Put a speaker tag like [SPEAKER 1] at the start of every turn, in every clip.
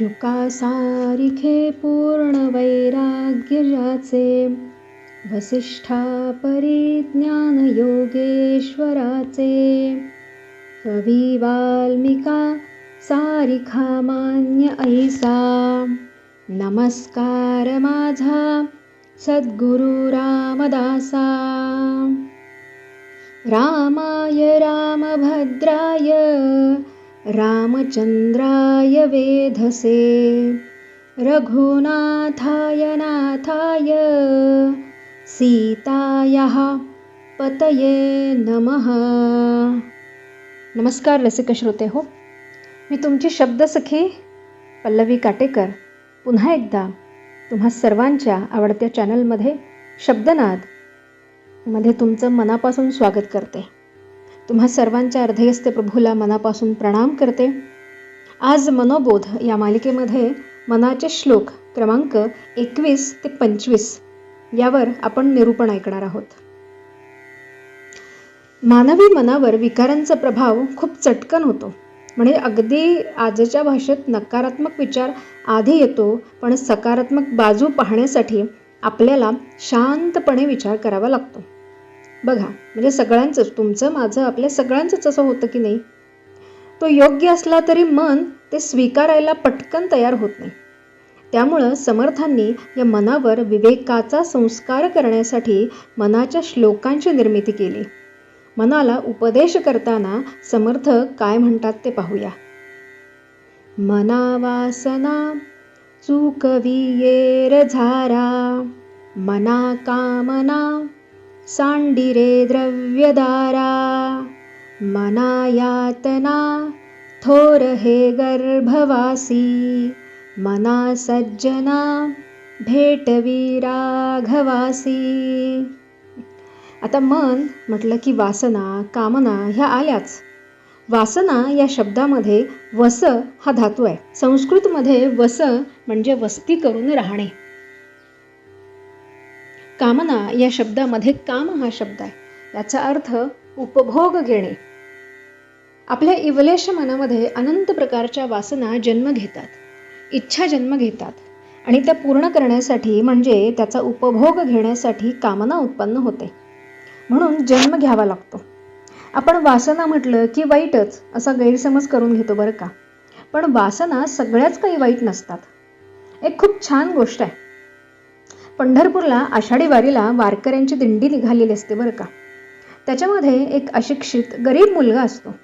[SPEAKER 1] शुका सारिखे पूर्ण वैराग्य ज्याचे वसिष्ठा परिज्ञान योगेश्वराचे कवी वाल्मिका सारिखा मान्य ऐसा। नमस्कार माझा सद्गुरु रामदासा। रामाय रामभद्राय रामचन्द्राय वेधसे। रघुनाथाय नाथाय। सीतायाः पतये नमः। नमस्कार रसिक श्रोते हो। मी तुमची शब्दसखी पल्लवी काटेकर. पुन्हा एकदा तुम्हा सर्वांच्या आवडत्या चॅनलमध्ये शब्दनाद. मध्ये तुमचं मनापासून स्वागत करते. तुम्हा सर्वांच्या अर्धयस्थ प्रभूला मनापासून प्रणाम करते. आज मनोबोध या मालिकेमध्ये मनाचे श्लोक क्रमांक एकवीस ते पंचवीस यावर आपण निरूपण ऐकणार आहोत. मानवी मनावर विकारांचा प्रभाव खूप चटकन होतो. म्हणजे अगदी आजच्या भाषेत नकारात्मक विचार आधी येतो पण सकारात्मक बाजू पाहण्यासाठी आपल्याला शांतपणे विचार करावा लागतो. बघा म्हणजे सगळ्यांचंच तुमचं माझं आपल्या सगळ्यांचंच असं होतं की नाही? तो योग्य असला तरी मन ते स्वीकारायला पटकन तयार होत नाही. त्यामुळं समर्थांनी या मनावर विवेकाचा संस्कार करण्यासाठी मनाच्या श्लोकांची निर्मिती केली. मनाला उपदेश करताना समर्थ काय म्हणतात ते पाहूया. मनावासना चूकवियेर झारा मना कामना सांडिरे द्रव्यदारा मनायातना थोर हे गर्भवासी मना सज्जना भेटवी राघवासी. आता मन म्हटलं की वासना कामना ह्या आल्याच. वासना या शब्दामध्ये वस हा धातू आहे. संस्कृतमध्ये वस म्हणजे वस्ती करून राहणे. कामना या शब्दामध्ये काम हा शब्द आहे. याचा अर्थ उपभोग घेणे. आपल्या इवलेश मनामध्ये अनंत प्रकारच्या वासना जन्म घेतात. इच्छा जन्म घेतात. आणि त्या पूर्ण करण्यासाठी म्हणजे त्याचा उपभोग घेण्यासाठी कामना उत्पन्न होते. म्हणून जन्म घ्यावा लागतो. आपण वासना म्हटलं की वाईटच असा गैरसमज करून घेतो बरं का. पण वासना सगळ्याच काही वाईट नसतात. एक खूप छान गोष्ट आहे. पंढरपूरला आषाढी वारीला वारकऱ्यांची दिंडी निघालेली असते बरं का? त्याच्यामध्ये एक अशिक्षित गरीब मुलगा असतो.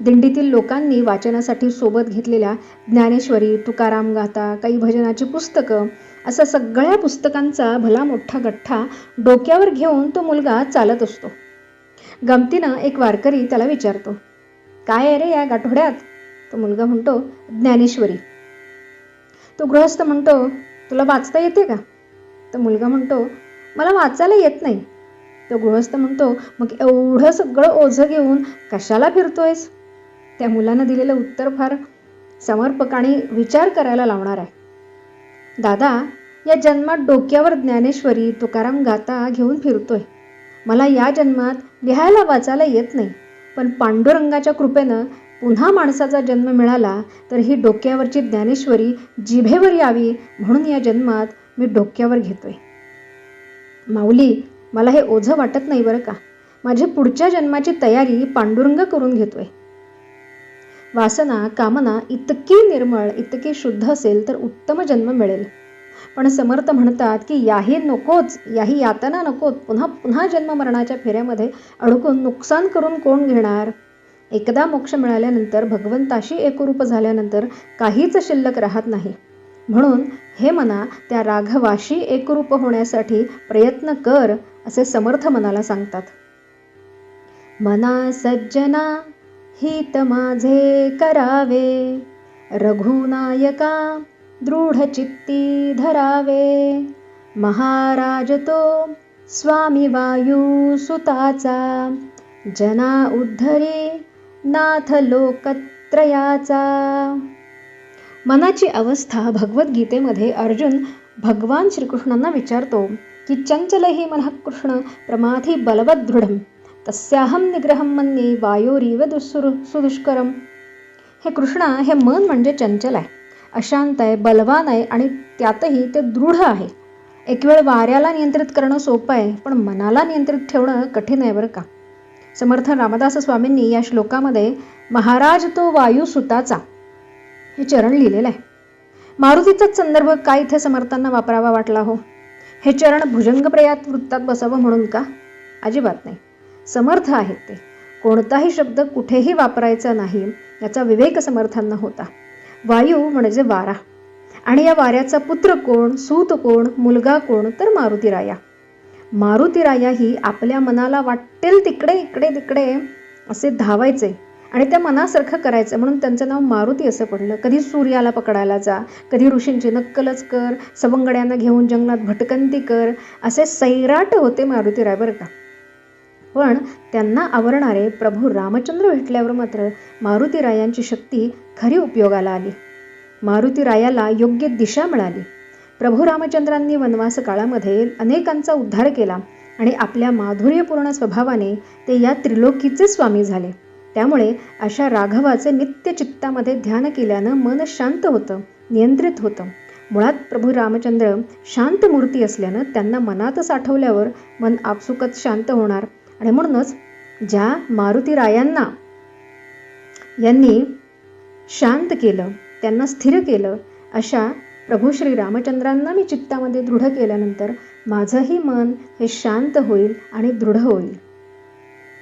[SPEAKER 1] दिंडीतील लोकांनी वाचनासाठी सोबत घेतलेल्या ज्ञानेश्वरी तुकाराम गाथा काही भजनाची पुस्तकं असा सगळ्या पुस्तकांचा भला मोठा गठ्ठा डोक्यावर घेऊन तो मुलगा चालत असतो. गमतीनं एक वारकरी त्याला विचारतो काय आहे रे या गाठोड्यात? तो मुलगा म्हणतो ज्ञानेश्वरी. तो गृहस्थ म्हणतो तुला वाचता येते का? तर मुलगा म्हणतो मला वाचायला येत नाही. तो गृहस्थ म्हणतो मग एवढं सगळं ओझं घेऊन कशाला फिरतोयस? त्या मुलानं दिलेलं उत्तर फार समर्पक आणि विचार करायला लावणार आहे. दादा या जन्मात डोक्यावर ज्ञानेश्वरी तुकाराम गाता घेऊन फिरतोय. मला या जन्मात लिहायला वाचायला येत नाही. पण पांडुरंगाच्या कृपेनं पुन्हा माणसाचा जन्म मिळाला तर ही डोक्यावरची ज्ञानेश्वरी जिभेवर यावी म्हणून या जन्मात मी डोक्यावर घेतोय. माऊली मला हे ओझं वाटत नाही बरं का? माझी पुढच्या जन्माची तयारी पांडुरंग करून घेतोय. वासना कामना इतकी निर्मळ इतकी शुद्ध असेल तर उत्तम जन्म मिळेल. पण समर्थ म्हणतात की याही नकोच याही यातना नकोत पुन्हा पुन्हा जन्म मरणाच्या फेऱ्यामध्ये अडकून नुकसान करून कोण घेणार? एकदा मोक्ष मिळाल्यानंतर भगवंताशी एकरूप झाल्यानंतर काहीच शिल्लक राहत नाही. म्हणून हे मना त्या राघवाशी एकरूप होण्यासाठी प्रयत्न कर असे समर्थ मनाला सांगतात. मना सज्जना हित माझे करावे. रघुनायका दृढचित्ती धरावे. महाराज तो स्वामी वायू सुताचा. जना उद्धरी नाथ लोकत्रयाचा. मनाची अवस्था भगवद्गीतेमध्ये अर्जुन भगवान श्रीकृष्णांना विचारतो की चंचल ही मन कृष्ण प्रमाथी बलवत तस्याहम निग्रहम मन्ये वायोरीव दुसुर सुदुष्करम हे कृष्णा हे मन म्हणजे चंचल आहे. अशांत आहे बलवान आहे आणि त्यातही ते दृढ आहे. एक वेळ वाऱ्याला नियंत्रित करणं सोपं आहे पण मनाला नियंत्रित ठेवणं कठीण आहे बरं का? समर्थ रामदास स्वामींनी या श्लोकामध्ये महाराज तो वायुसुताचा हे चरण लिहिलेलं आहे. मारुतीचाच संदर्भ काय इथे समर्थांना वापरावा वाटला हो? हे चरण भुजंगप्रयात वृत्तात बसावं म्हणून का? अजिबात नाही. समर्थ आहेत ते. कोणताही शब्द कुठेही वापरायचा नाही याचा विवेक समर्थांना होता. वायू म्हणजे वारा. आणि या वाऱ्याचा पुत्र कोण सूत कोण मुलगा कोण तर मारुतीराया. मारुतीराया ही आपल्या मनाला वाटेल तिकडे इकडे तिकडे असे धावायचे. आणि त्या मनासारखं करायचं. म्हणून त्यांचं नाव मारुती असं पडलं. कधी सूर्याला पकडायला जा कधी ऋषींची नक्कलच कर सवंगड्यांना घेऊन जंगलात भटकंती कर असे सैराट होते मारुतीराय बरं का. पण त्यांना आवरणारे प्रभू रामचंद्र भेटल्यावर मात्र मारुतीरायांची शक्ती खरी उपयोगाला आली. मारुतीरायाला योग्य दिशा मिळाली. प्रभू रामचंद्रांनी वनवास काळामध्ये अनेकांचा उद्धार केला आणि आपल्या माधुर्यपूर्ण स्वभावाने ते या त्रिलोकीचे स्वामी झाले. त्यामुळे अशा राघवाचे नित्य चित्तामध्ये ध्यान केल्यानं मन शांत होतं नियंत्रित होतं. मुळात प्रभू रामचंद्र शांत मूर्ती असल्यानं त्यांना मनात साठवल्यावर मन आपसुकच शांत होणार. आणि म्हणूनच ज्या मारुती रायांना यांनी शांत केलं त्यांना स्थिर केलं अशा प्रभू श्री रामचंद्रांना मी चित्तामध्ये दृढ केल्यानंतर माझंही मन हे शांत होईल आणि दृढ होईल.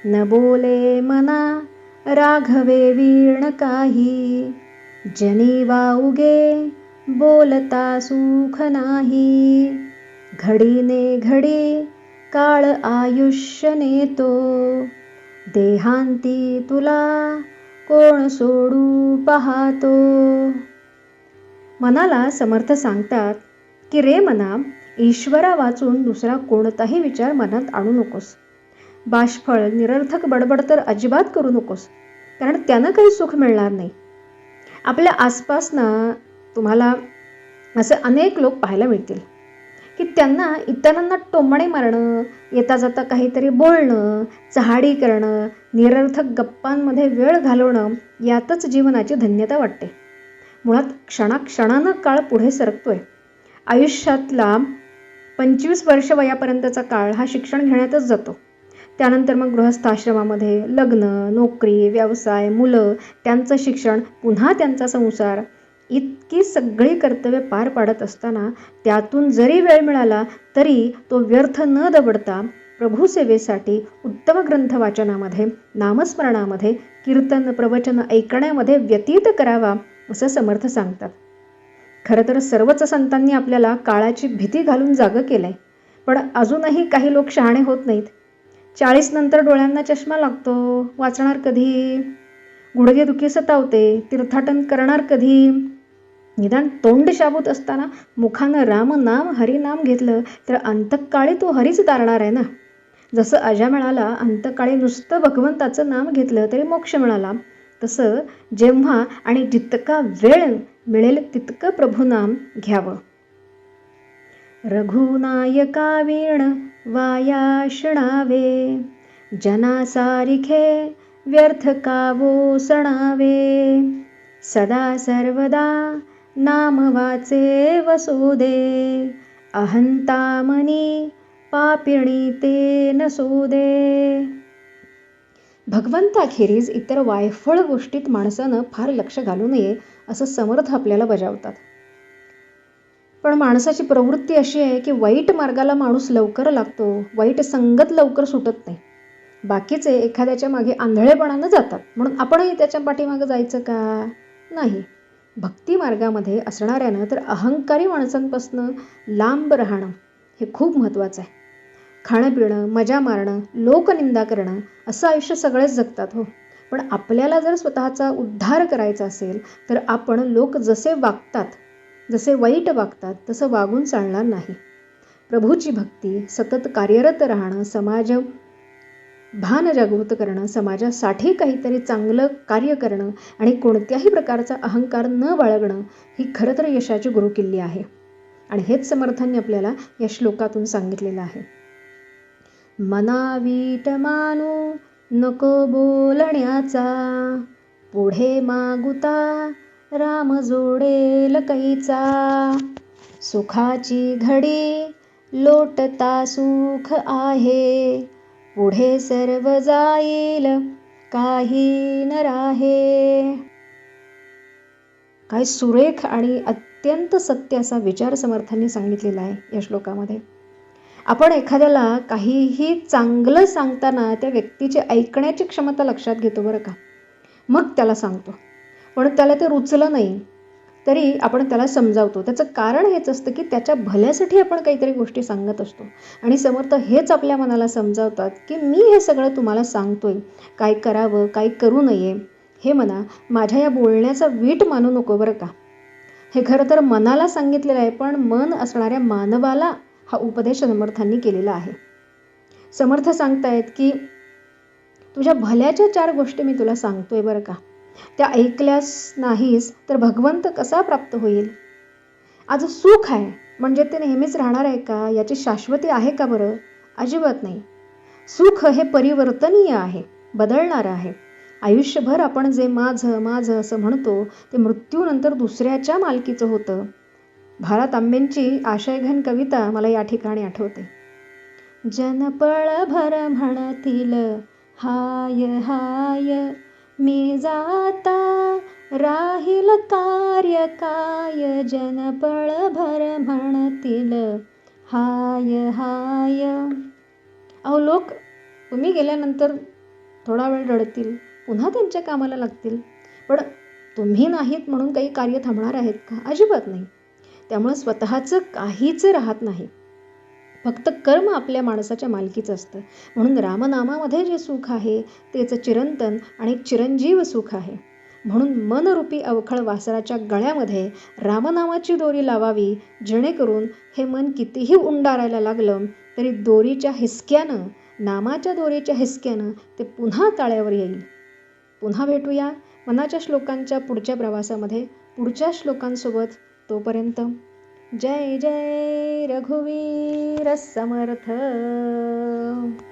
[SPEAKER 1] न बोले मना राघवे वीण काही. जनी वाउगे बोलता सुख नाही. घडीने घडी काळ आयुष्य नेतो. देहांती तुला कोण सोडू पाहतो. मनाला समर्थ सांगतात की रे मना ईश्वरा वाचून दुसरा कोणताही विचार मनात आणू नकोस. बाष्फळ निरर्थक बडबड तर अजिबात करू नकोस कारण त्यानं काही सुख मिळणार नाही. आपल्या आसपासनं तुम्हाला असे अनेक लोक पाहायला मिळतील की त्यांना इतरांना टोमणे मारणं येता जाता काहीतरी बोलणं चहाडी करणं निरर्थक गप्पांमध्ये वेळ घालवणं यातच जीवनाची धन्यता वाटते. मुळात क्षणाक्षणानं काळ पुढे सरकतोय. आयुष्यातला पंचवीस वर्ष वयापर्यंतचा काळ हा शिक्षण घेण्यातच जातो. त्यानंतर मग गृहस्थाश्रमामध्ये लग्न नोकरी व्यवसाय मुलं त्यांचं शिक्षण पुन्हा त्यांचा संसार. इतकी सगळी कर्तव्य पार पाडत असताना त्यातून जरी वेळ मिळाला तरी तो व्यर्थ न दबडता प्रभूसेवेसाठी उत्तम ग्रंथ वाचनामध्ये नामस्मरणामध्ये कीर्तन प्रवचन ऐकण्यामध्ये व्यतीत करावा असं समर्थ सांगतात. खरं तर सर्वच संतांनी आपल्याला काळाची भीती घालून जागं केलं आहे पण अजूनही काही लोक शहाणे होत नाहीत. चाळीस नंतर डोळ्यांना चष्मा लागतो. वाचणार कधी? गुडघेदुखी सतावते. तीर्थाटन करणार कधी? निदान तोंड शाबूत असताना मुखानं रामनाम हरिनाम घेतलं तर अंतकाळी तो हरीच तारणार आहे ना? जसं अजा मिळाला अंतकाळी नुसतं भगवंताचं नाम घेतलं तरी मोक्ष मिळाला. तसं जेव्हा आणि जितका वेळ मिळेल तितकं प्रभुनाम घ्यावं. रघुनायका वीण वाया शणावे जनासारिखे व्यर्थ कावो सणावे. सदा सर्वदा नाम वाचे वसुदे अहंतामनी पापिणी ते नसुदे. भगवंताखेरीज इतर वायफळ गोष्टीत माणसानं फार लक्ष घालू नये असं समर्थ आपल्याला बजावतात. पण माणसाची प्रवृत्ती अशी आहे की वाईट मार्गाला माणूस लवकर लागतो वाईट संगत लवकर सुटत नाही. बाकीचे एखाद्याच्या मागे आंधळेपणानं जातात. म्हणून आपणही त्याच्या पाठीमागं जायचं का? नाही. भक्ती मार्गामध्ये असणाऱ्यानं तर अहंकारी माणसांपासून लांब राहणं हे खूप महत्त्वाचं आहे. खाणं पिणं मजा मारणं लोकनिंदा करणं असं आयुष्य सगळेच जगतात हो. पण आपल्याला जर स्वतःचा उद्धार करायचा असेल तर आपण लोक जसे वागतात जसे वाईट वागतात तसं वागून चालणार नाही. प्रभूची भक्ती सतत कार्यरत राहणं समाज भान जागृत करणं समाजासाठी काहीतरी चांगलं कार्य करणं आणि कोणत्याही प्रकारचा अहंकार न बाळगणं ही खरं तर यशाची गुरुकिल्ली आहे. आणि हेच समर्थांनी आपल्याला या श्लोकातून सांगितलेलं आहे. मनावीट मानू नको बोलण्याचा पुढे मागुता राम जोडेल कैचा. सुखाची घडी लोटता सुख आहे. पुढे सर्व जाईल काही न राहे. काय सुरेख आणि अत्यंत सत्य असा विचार समर्थांनी सांगितलेला आहे या श्लोकामध्ये. आपण एखाद्याला काहीही चांगलं सांगताना त्या व्यक्तीची ऐकण्याची क्षमता लक्षात घेतो बरं का? मग त्याला सांगतो. पण त्याला ते रुचलं नाही. तरी आपण त्याला समजावतो. त्याचं कारण हेच असतं की त्याच्या भल्यासाठी आपण काहीतरी गोष्टी सांगत असतो. आणि समर्थ हेच आपल्या मनाला समजावतात की मी हे सगळं तुम्हाला सांगतोय. काय करावं काय करू नये हे म्हणा. माझ्या या बोलण्याचा वीट मानू नको बरं का? हे खरं तर मनाला सांगितलेलं आहे पण मन असणाऱ्या मानवाला हा उपदेश समर्थांनी केलेला आहे. समर्थ सांगतायत की तुझ्या भल्याच्या चार गोष्टी मी तुला सांगतोय बरं का? त्या ऐकल्यास नाहीस तर भगवंत कसा प्राप्त होईल? आज सुख आहे. म्हणजे ते नेहमीच राहणार आहे का? याची शाश्वती आहे का बरं? अजिबात नाही. सुख हे परिवर्तनीय आहे. बदलणारं आहे. आयुष्यभर आपण जे माझं माझं असं म्हणतो ते मृत्यूनंतर दुसऱ्याच्या मालकीचं होतं. भारत आंबेंची आशयघन कविता मला या ठिकाणी आठवते. जनपळ भर म्हणतील हाय हाय मी जाता राहील कार्य काय जनपळ भर म्हणतील. हाय हाय. अहो लोक तुम्ही गेल्यानंतर थोडा वेळ रडतील पुन्हा त्यांच्या कामाला लागतील. पण तुम्ही नाहीत म्हणून काही कार्य थांबणार आहेत का? अजिबात नाही. त्यामुळं स्वतःचं काहीच राहत नाही. फक्त कर्म आपल्या माणसाच्या मालकीचं असतं. म्हणून रामनामामध्ये जे सुख आहे तेच चिरंतन आणि चिरंजीव सुख आहे. म्हणून मनरूपी अवखळ वासराच्या गळ्यामध्ये रामनामाची दोरी लावावी जेणेकरून हे मन कितीही उंडारायला लागलं तरी दोरीच्या हिसक्यानं नामाच्या दोरीच्या हिसक्यानं ते पुन्हा ताळ्यावर येईल. पुन्हा भेटूया मनाच्या श्लोकांच्या पुढच्या प्रवासामध्ये. पुढच्या श्लोकांसोबत तोपर्यंत जय जय रघुवीरसमर्थ